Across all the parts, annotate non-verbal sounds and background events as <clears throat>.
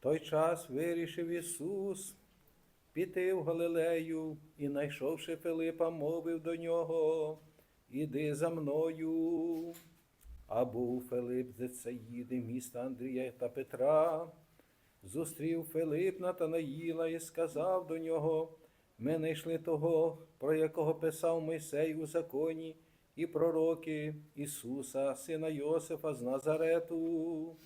той час вирішив Ісус піти в Галилею і, знайшовши Филипа, мовив до нього, іди за мною. А був Филип Зецаїди, міста Андрія та Петра. Зустрів Филип Натанаїла і сказав до нього, ми знайшли того, про якого писав Мойсей у законі, і пророки Ісуса, сина Йосифа з Назарету.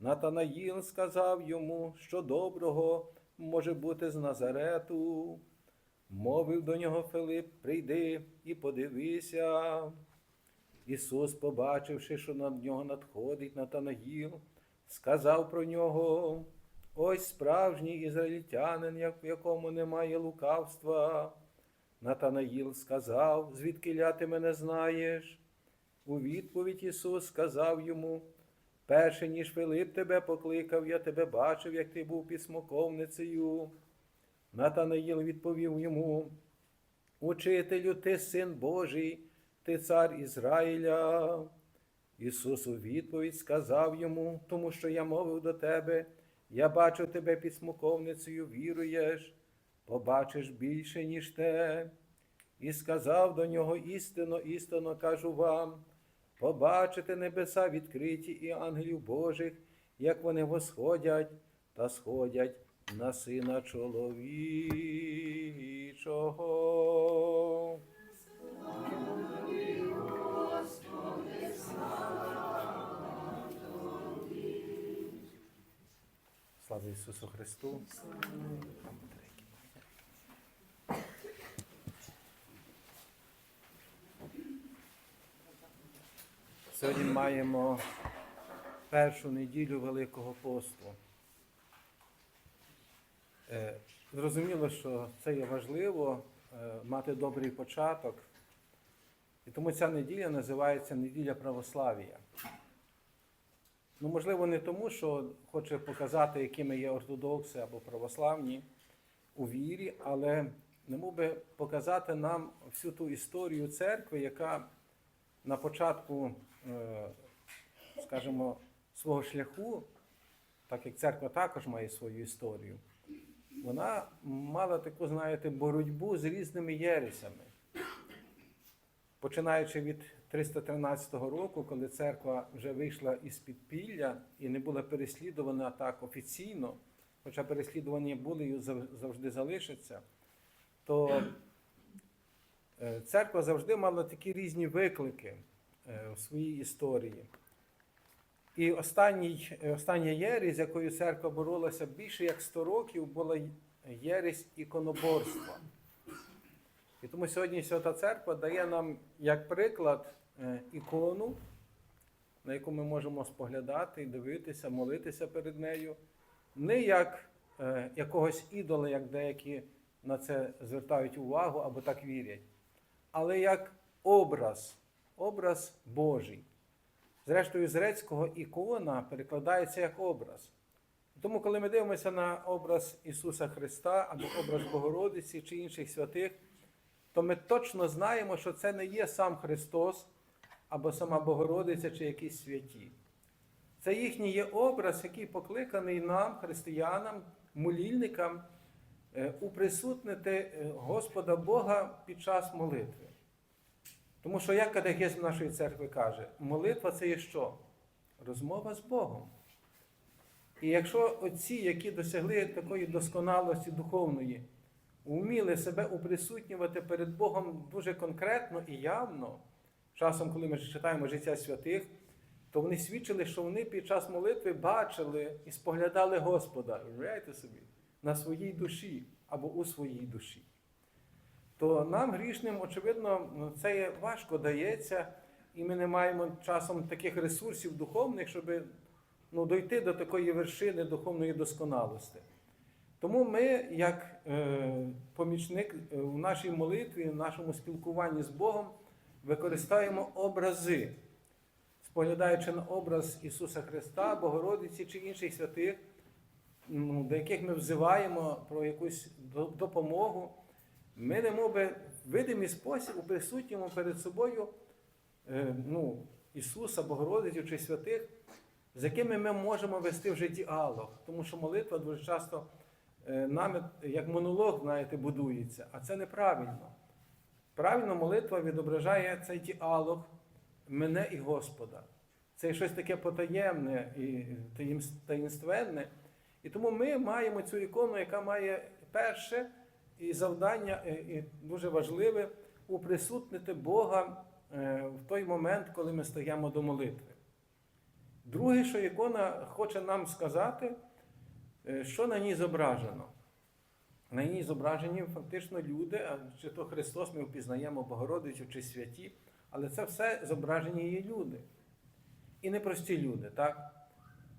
Натанаїл сказав йому, що доброго може бути з Назарету. Мовив до нього Филип, прийди і подивися. Ісус, побачивши, що на нього надходить Натанаїл, сказав про нього: ось справжній ізраїльтянин, як- в якому немає лукавства. Натанаїл сказав, звідки ти мене знаєш? У відповідь Ісус сказав йому, перше, ніж Филип тебе покликав, я тебе бачив, як ти був під смоковницею. Натанаїл відповів йому, Учителю, ти син Божий, ти цар Ізраїля. Ісус у відповідь сказав йому, тому що я мовив до тебе, я бачу тебе під смоковницею, віруєш, побачиш більше, ніж те. І сказав до нього істинно, істинно кажу вам, побачите небеса відкриті і ангелів Божих, як вони восходять та сходять на сина чоловічого. Слава Ісусу Христу! Сьогодні маємо першу неділю Великого посту. Е, Зрозуміло, що це є важливо е, мати добрий початок. І тому ця неділя називається неділя православ'я. Ну, можливо, не тому, що хоче показати, якими є ортодокси або православні у вірі, але не мов би показати нам всю ту історію церкви, яка на початку, скажімо, свого шляху, так як церква також має свою історію, вона мала таку, знаєте, боротьбу з різними єресями. Починаючи від 313 року, коли церква вже вийшла із підпілля і не була переслідувана так офіційно, хоча переслідування були і завжди залишаться, то е, церква завжди мала такі різні виклики е, в своїй історії. І останній, е, остання єресь, з якою церква боролася більше як 100 років, була єресь іконоборства. І тому сьогодні Свята Церква дає нам як приклад е, ікону, на яку ми можемо споглядати, дивитися, молитися перед нею, не як е, якогось ідола, як деякі на це звертають увагу або так вірять, але як образ, образ Божий. Зрештою, з грецького ікона перекладається як образ. Тому, коли ми дивимося на образ Ісуса Христа або образ Богородиці чи інших святих, то ми точно знаємо, що це не є сам Христос або сама Богородиця чи якісь святі. Це їхній є образ, який покликаний нам, християнам, молільникам, е, уприсутнити е, Господа Бога під час молитви. Тому що, як катехизм нашої церкви каже, молитва це є що? Розмова з Богом. І якщо отці, які досягли такої досконалості духовної, вміли себе уприсутнювати перед Богом дуже конкретно і явно, часом, коли ми читаємо життя святих, то вони свідчили, що вони під час молитви бачили і споглядали Господа, уявляєте собі, на своїй душі або у своїй душі. То нам, грішним, очевидно, це є важко дається, і ми не маємо часом таких ресурсів духовних, щоб ну, дойти до такої вершини духовної досконалості. Тому ми, як е, помічник е, в нашій молитві, в нашому спілкуванні з Богом, використаємо образи, споглядаючи на образ Ісуса Христа, Богородиці чи інших святих, ну, до яких ми взиваємо про якусь допомогу, ми не би в видимий спосіб уприсутнюємо перед собою е, ну, Ісуса, Богородицю чи святих, з якими ми можемо вести вже діалог. Тому що молитва дуже часто е, нами як монолог, знаєте, будується, а це неправильно. Правильно молитва відображає цей діалог мене і Господа. Це щось таке потаємне і таїнственне. І тому ми маємо цю ікону, яка має перше і завдання, е, і дуже важливе уприсутнити Бога е, в той момент, коли ми стаємо до молитви. Друге, що ікона хоче нам сказати, е, що на ній зображено. На ній зображені фактично люди, чи то Христос ми впізнаємо Богородицю чи святі, але це все зображені є люди. І не прості люди, так?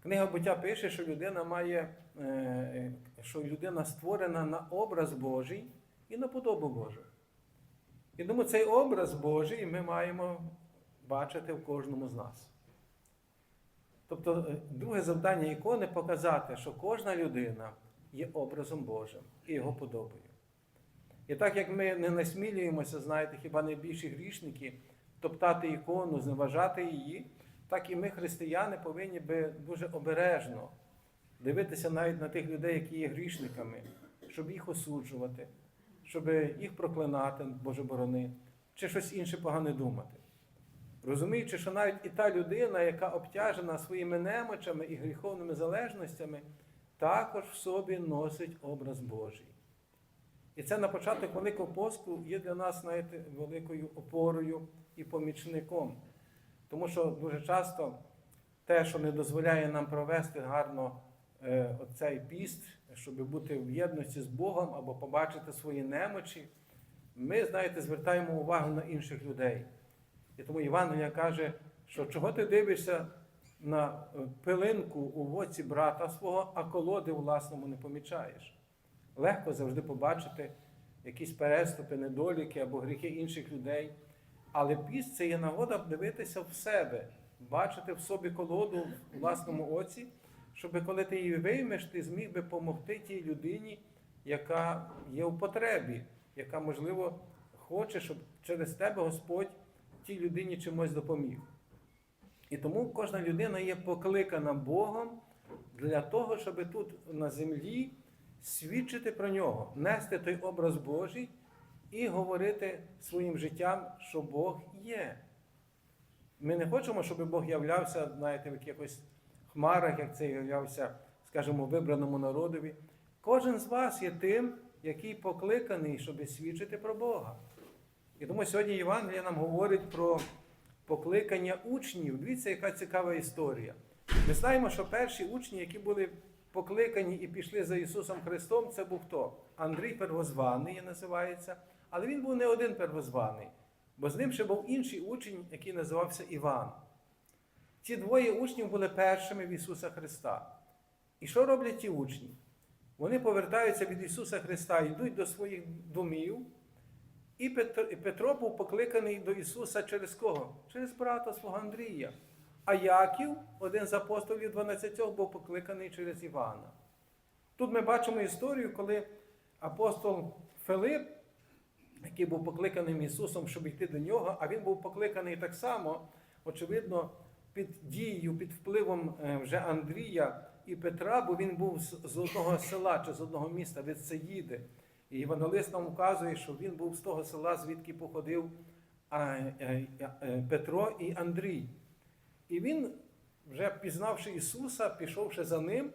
Книга буття пише, що людина має, е, що людина створена на образ Божий і на подобу Божу. І тому цей образ Божий ми маємо бачити в кожному з нас. Тобто, е, друге завдання ікони показати, що кожна людина є образом Божим і його подобою. І так як ми не насмілюємося, знаєте, хіба найбільші грішники топтати ікону, зневажати її, так і ми, християни, повинні би дуже обережно дивитися навіть на тих людей, які є грішниками, щоб їх осуджувати, щоб їх проклинати, Боже борони, чи щось інше погане думати. Розуміючи, що навіть і та людина, яка обтяжена своїми немочами і гріховними залежностями, також в собі носить образ Божий. І це на початок Великого посту є для нас, знаєте, великою опорою і помічником. Тому що дуже часто те, що не дозволяє нам провести гарно е, оцей піст, щоб бути в єдності з Богом або побачити свої немочі, ми, знаєте, звертаємо увагу на інших людей. І тому Євангелія каже, що чого ти дивишся на е, пилинку у воці брата свого, а колоди власному не помічаєш. Легко завжди побачити якісь переступи, недоліки або гріхи інших людей. Але піст це є нагода дивитися в себе, бачити в собі колоду в власному оці, щоб коли ти її виймеш, ти зміг би допомогти тій людині, яка є в потребі, яка, можливо, хоче, щоб через тебе Господь тій людині чимось допоміг. І тому кожна людина є покликана Богом для того, щоб тут на землі свідчити про нього, нести той образ Божий і говорити своїм життям, що Бог є. Ми не хочемо, щоб Бог являвся, знаєте, в якихось хмарах, як це являвся, скажімо, вибраному народові. Кожен з вас є тим, який покликаний, щоб свідчити про Бога. І тому сьогодні Євангелія нам говорить про покликання учнів. Дивіться, яка цікава історія. Ми знаємо, що перші учні, які були покликані і пішли за Ісусом Христом, це був хто? Андрій Первозваний називається, але він був не один первозваний, бо з ним ще був інший учень, який називався Іван. Ці двоє учнів були першими в Ісуса Христа. І що роблять ті учні? Вони повертаються від Ісуса Христа, йдуть до своїх домів. І Петро, був покликаний до Ісуса через кого? Через брата свого Андрія. А Яків, один з апостолів 12, був покликаний через Івана. Тут ми бачимо історію, коли апостол Филип, який був покликаним Ісусом, щоб йти до нього, а він був покликаний так само, очевидно, під дією, під впливом е, вже Андрія і Петра, бо він був з одного села чи з одного міста від Саїди. І Євангелист нам вказує, що він був з того села, звідки походив е, е, Петро і Андрій. І він, вже пізнавши Ісуса, пішовши за ним,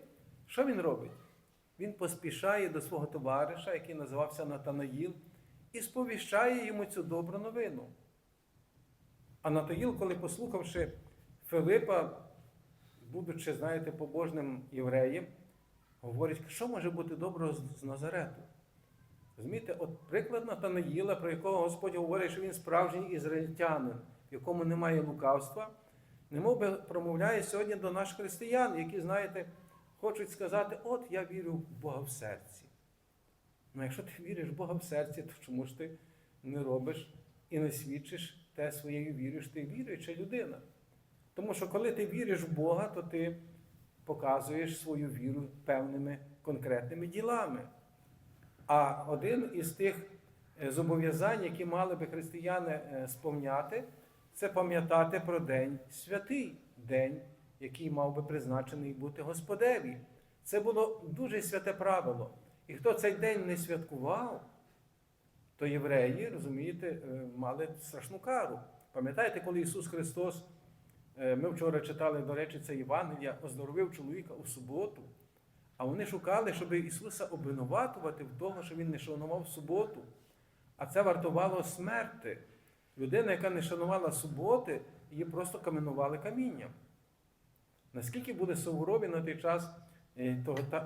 що він робить? Він поспішає до свого товариша, який називався Натанаїл, і сповіщає йому цю добру новину. А Натаїл, коли послухавши Филипа, будучи, знаєте, побожним євреєм, говорить, що може бути доброго з Назарету? Розумієте, от приклад Натанаїла, про якого Господь говорить, що він справжній ізраїльтянин, в якому немає лукавства, немов би промовляє сьогодні до наших християн, які, знаєте, хочуть сказати, от я вірю в Бога в серці. Ну, якщо ти віриш в Бога в серці, то чому ж ти не робиш і не свідчиш те своєю вірою, ти віруюча людина? Тому що коли ти віриш в Бога, то ти показуєш свою віру певними конкретними ділами. А один із тих е, зобов'язань, які мали би християни е, сповняти, це пам'ятати про День святий, День який мав би призначений бути Господеві. Це було дуже святе правило. І хто цей день не святкував, то євреї, розумієте, е, мали страшну кару. Пам'ятаєте, коли Ісус Христос, е, ми вчора читали, до речі, це Євангелія, оздоровив чоловіка у суботу, а вони шукали, щоб Ісуса обвинуватувати в тому, що Він не шанував суботу. А це вартувало смерти. Людина, яка не шанувала суботи, її просто каменували камінням. Наскільки були суворові на той час того-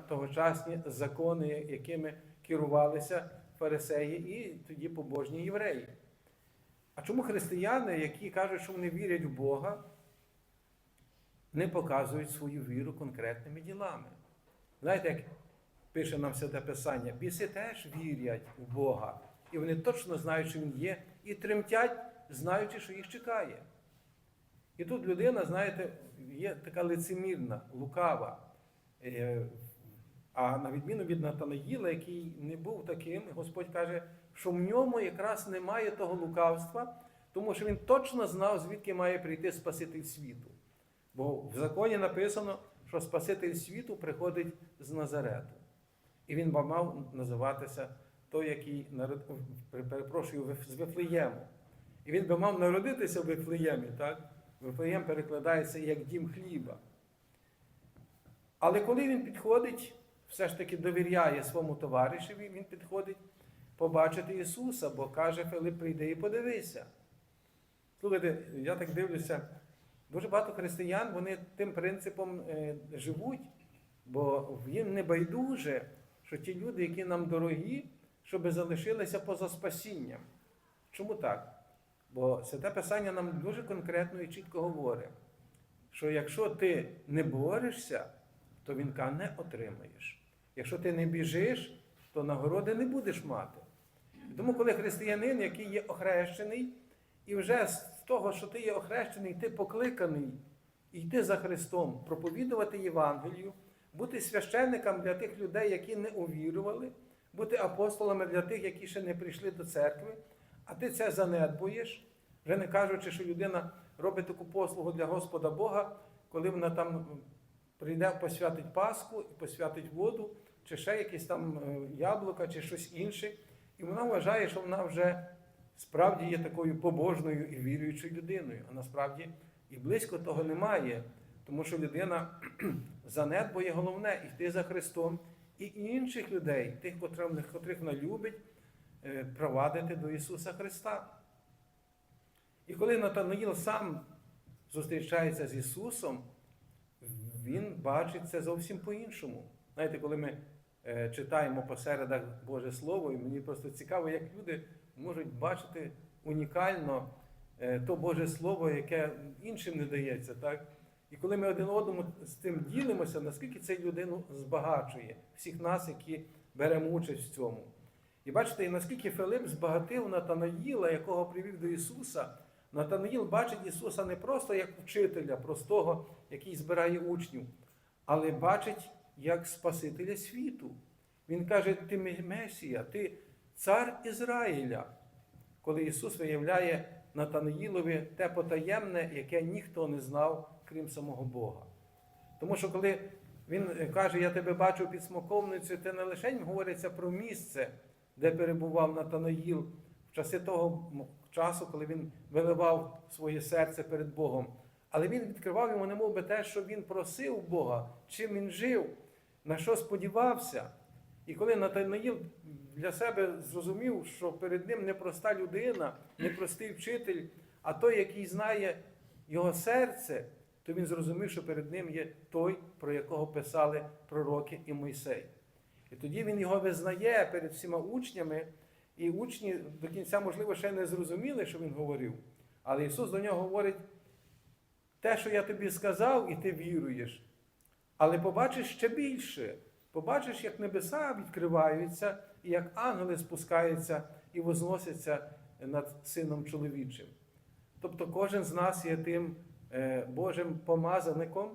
тогочасні закони, якими керувалися фарисеї і тоді побожні євреї? А чому християни, які кажуть, що вони вірять в Бога, не показують свою віру конкретними ділами? Знаєте, як пише нам Святе Писання, біси теж вірять в Бога, і вони точно знають, що Він є, і тремтять, знаючи, що їх чекає. І тут людина, знаєте, є така лицемірна, лукава. Е, А на відміну від Натанаїла, який не був таким, Господь каже, що в ньому якраз немає того лукавства, тому що він точно знав, звідки має прийти Спаситель світу. Бо в законі написано, що Спаситель світу приходить з Назарету. І він мав називатися той, який народ... перепрошую, з Вифлеєму. І він би мав народитися в Вифлеємі, так? Вифлеєм перекладається як дім хліба. Але коли він підходить, все ж таки довіряє своєму товаришеві, він підходить побачити Ісуса, бо каже Филип, прийди і подивися. Слухайте, я так дивлюся, дуже багато християн вони тим принципом е, живуть, бо їм не байдуже, що ті люди, які нам дорогі, щоб залишилися поза спасінням. Чому так? Бо Святе Писання нам дуже конкретно і чітко говорить, що якщо ти не борешся, то вінка не отримаєш. Якщо ти не біжиш, то нагороди не будеш мати. Тому, коли християнин, який є охрещений, і вже з того, що ти є охрещений, ти покликаний йти за Христом, проповідувати Євангелію, бути священником для тих людей, які не увірували, бути апостолами для тих, які ще не прийшли до церкви, а ти це занедбуєш, вже не кажучи, що людина робить таку послугу для Господа Бога, коли вона там прийде, посвятить Пасху і посвятить воду, чи ще якісь там е, яблука, чи щось інше. І вона вважає, що вона вже справді є такою побожною і віруючою людиною. А насправді і близько того немає, тому що людина <clears throat> занедбує головне йти за Христом і інших людей, тих, котрих, котрих вона любить, е, провадити до Ісуса Христа. І коли Натанаїл сам зустрічається з Ісусом, він бачить це зовсім по-іншому. Знаєте, коли ми е, читаємо по середах Боже Слово, і мені просто цікаво, як люди можуть бачити унікально е, то Боже Слово, яке іншим не дається. Так? І коли ми один одному з тим ділимося, наскільки це людину збагачує, всіх нас, які беремо участь в цьому. І бачите, наскільки Филип збагатив Натанаїла, якого привів до Ісуса. Натанаїл бачить Ісуса не просто як вчителя, простого, який збирає учнів, але бачить як Спасителя світу. Він каже: Ти Месія, ти цар Ізраїля. Коли Ісус виявляє Натанаїлові те потаємне, яке ніхто не знав, крім самого Бога. Тому що коли він каже, я тебе бачу під смоковницею, це не лише говориться про місце, де перебував Натанаїл в часи того часу, коли він виливав своє серце перед Богом. Але він відкривав йому, немов би те, що він просив Бога, чим він жив, на що сподівався. І коли Натанаїл для себе зрозумів, що перед ним не проста людина, не простий вчитель, а той, який знає його серце, то він зрозумів, що перед ним є той, про якого писали пророки і Мойсей. І тоді він його визнає перед всіма учнями, і учні до кінця, можливо, ще не зрозуміли, що він говорив. Але Ісус до нього говорить: те, що я тобі сказав, і ти віруєш. Але побачиш ще більше. Побачиш, як небеса відкриваються, і як ангели спускаються і возносяться над сином чоловічим. Тобто кожен з нас є тим е, Божим помазаником,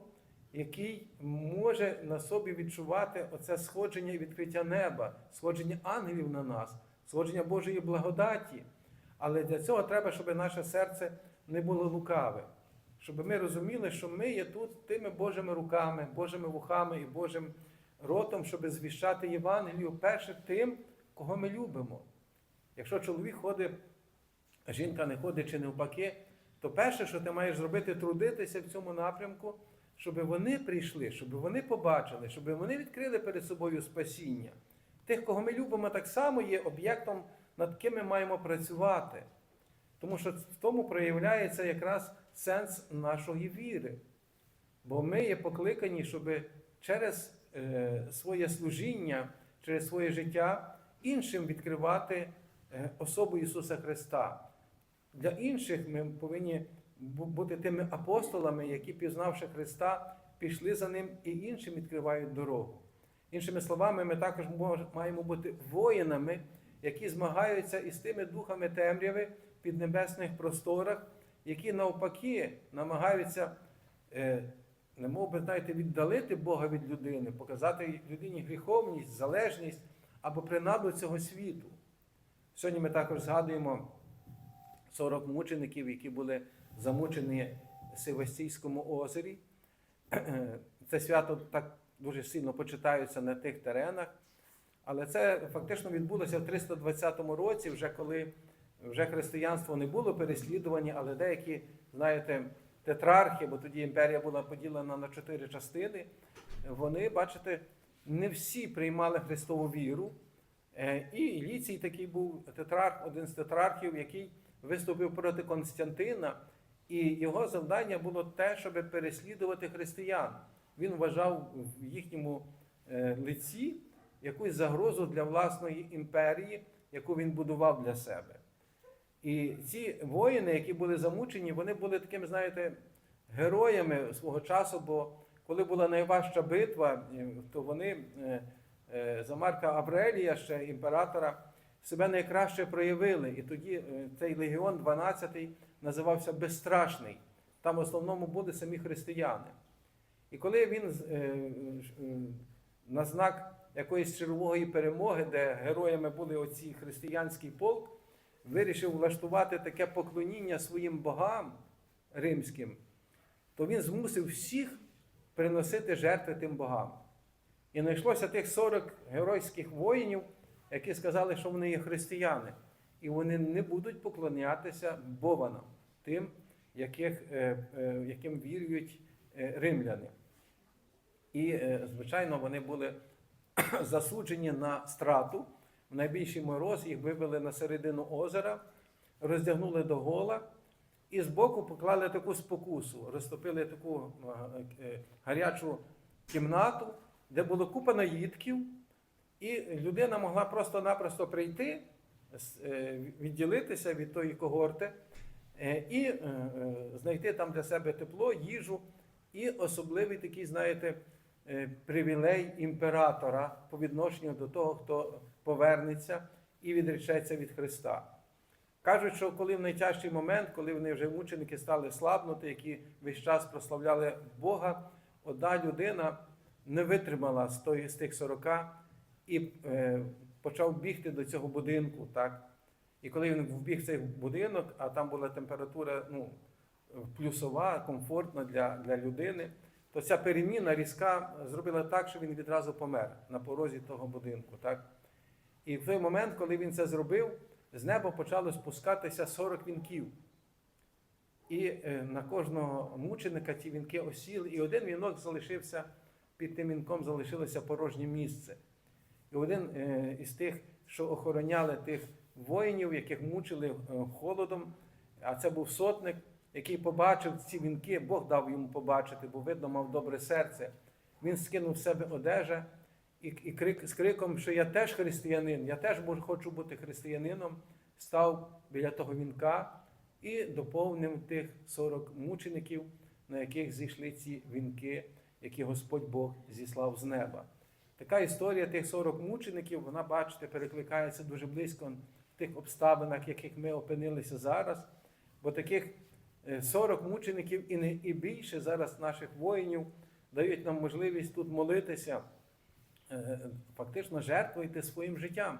який може на собі відчувати оце сходження і відкриття неба, сходження ангелів на нас, сходження Божої благодаті. Але для цього треба, щоб наше серце не було лукаве, щоб ми розуміли, що ми є тут тими Божими руками, Божими вухами і Божим ротом, щоб звіщати Євангелію перше тим, кого ми любимо. Якщо чоловік ходить, а жінка не ходить чи навпаки, то перше, що ти маєш зробити, трудитися в цьому напрямку, щоб вони прийшли, щоб вони побачили, щоб вони відкрили перед собою спасіння. Тих, кого ми любимо, так само є об'єктом, над ким ми маємо працювати. Тому що в тому проявляється якраз сенс нашої віри. Бо ми є покликані, щоб через е, своє служіння, через своє життя іншим відкривати е, особу Ісуса Христа. Для інших ми повинні бути тими апостолами, які, пізнавши Христа, пішли за Ним і іншим відкривають дорогу. Іншими словами, ми також маємо бути воїнами, які змагаються із тими духами темряви в піднебесних просторах, які навпаки намагаються, е, не мов би, знаєте, віддалити Бога від людини, показати людині гріховність, залежність або принаду цього світу. Сьогодні ми також згадуємо 40 мучеників, які були замучені в Севастійському озері. <clears throat> Це свято так дуже сильно почитаються на тих теренах. Але це фактично відбулося в 320 році, вже коли вже християнство не було переслідувані, але деякі, знаєте, тетрархи, бо тоді імперія була поділена на чотири частини, вони, бачите, не всі приймали Христову віру. Е, І Іліцій такий був тетрарх, один з тетрархів, який виступив проти Константина, і його завдання було те, щоб переслідувати християн. Він вважав в їхньому е, лиці якусь загрозу для власної імперії, яку він будував для себе. І ці воїни, які були замучені, вони були такими, знаєте, героями свого часу, бо коли була найважча битва, е, то вони е, за Марка Аврелія, ще імператора, себе найкраще проявили. І тоді цей легіон 12 називався Безстрашний. Там в основному були самі християни. І коли він е, е, на знак якоїсь чергової перемоги, де героями були оці християнський полк, вирішив влаштувати таке поклоніння своїм богам римським, то він змусив всіх приносити жертви тим богам. І знайшлося тих 40 геройських воїнів, які сказали, що вони є християни, і вони не будуть поклонятися Бованам, тим, яких, е, яким вірують римляни. І, е, звичайно, вони були <clears throat> засуджені на страту. В найбільший мороз їх вивели на середину озера, роздягнули до гола і збоку поклали таку спокусу, розтопили таку е, е, гарячу кімнату, де було купа наїдків, і людина могла просто-напросто прийти, відділитися від тої когорти і знайти там для себе тепло, їжу і особливий такий, знаєте, привілей імператора по відношенню до того, хто повернеться і відречеться від Христа. Кажуть, що коли в найтяжчий момент, коли вони вже мученики стали слабнути, які весь час прославляли Бога, одна людина не витримала з, тих 40 і е, почав бігти до цього будинку. Так? І коли він вбіг в цей будинок, а там була температура ну, плюсова, комфортна для, для людини, то ця переміна різка зробила так, що він відразу помер на порозі того будинку. Так? І в той момент, коли він це зробив, з неба почало спускатися 40 вінків. І е, на кожного мученика ті вінки осіли, і один вінок залишився, під тим вінком залишилося порожнє місце. І один е, із тих, що охороняли тих воїнів, яких мучили е, холодом, а це був сотник, який побачив ці вінки, Бог дав йому побачити, бо видно, мав добре серце. Він скинув з себе одежа і, і крик, з криком, що я теж християнин, я теж хочу бути християнином, став біля того вінка і доповнив тих 40 мучеників, на яких зійшли ці вінки, які Господь Бог зіслав з неба. Така історія тих 40 мучеників, вона, бачите, перекликається дуже близько в тих обставинах, в яких ми опинилися зараз. Бо таких 40 мучеників і не і більше зараз наших воїнів дають нам можливість тут молитися, е, фактично жертвуйте своїм життям,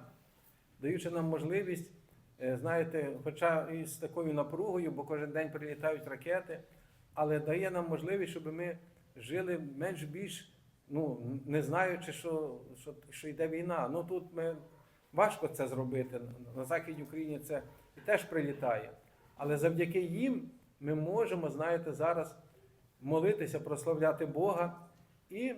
даючи нам можливість, е, знаєте, хоча і з такою напругою, бо кожен день прилітають ракети, але дає нам можливість, щоб ми жили менш більш, ну, не знаючи, що, що, що йде війна. Ну тут ми важко це зробити. На Західній Україні це теж прилітає. Але завдяки їм ми можемо, знаєте, зараз молитися, прославляти Бога і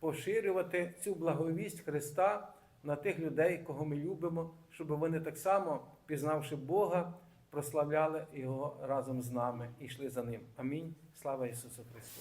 поширювати цю благовість Христа на тих людей, кого ми любимо, щоб вони так само, пізнавши Бога, прославляли Його разом з нами і йшли за ним. Амінь. Слава Ісусу Христу!